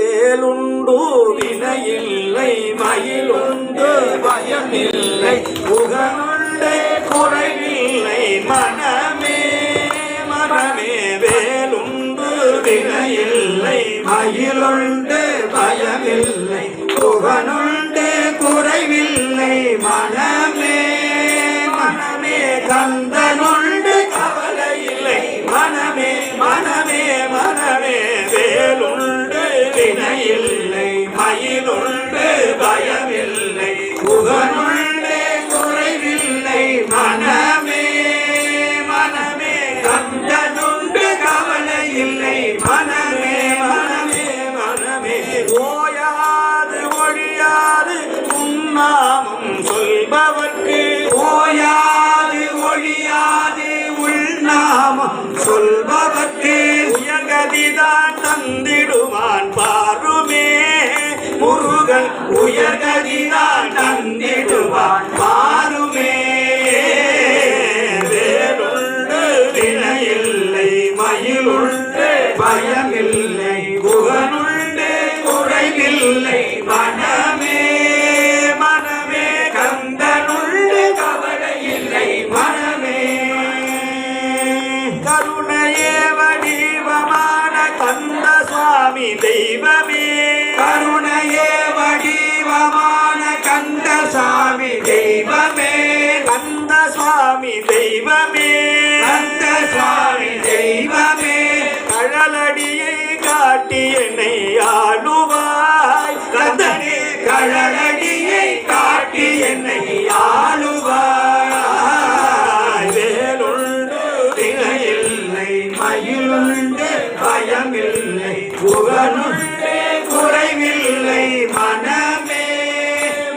வேலுண்டு வினையில்லை மயிலுண்டு பயமில்லை. புகனுண்டே குறைவில்லை மனமே மனமே. வேலுண்டு வினையில்லை மயிலுண்டு பயமில்லை. புகனுண்டே குறைவில்லை மனமே மனமே. கந்த உன்னாமம் சொல்பவர்க்கு ஓயாது ஒழியாது உள்நாமம் சொல்பவர்க்கு உயர்கதிதான் தந்திடுவான் பாருமே. முருகன் உயர்கதிதான் தந்திடுவான் பாருமே. தெய்வமே. கருணையே வடிவமான கந்த சுவாமி தெய்வமே. கந்த சுவாமி தெய்வமே. கந்த சுவாமி தெய்வமே. கழலடியை காட்டி என்னை ஆளுவாய் குறைவில்லை. புகழுள்ளே குறைவில்லை. மனமே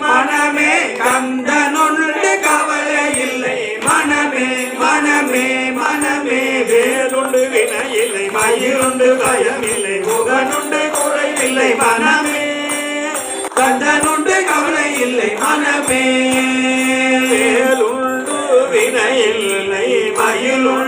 மனமே கந்தனுள்ளே கவலை இல்லை மனமே மனமே மனமே வேலுண்டு வினையில்லை. மயிருண்டு பயமில்லை. புகழுண்டு குறைவில்லை. மனமே கந்தனுண்டு கவலை இல்லை மனமே வேலுண்டு வினையில்லை. மயிலுண்டு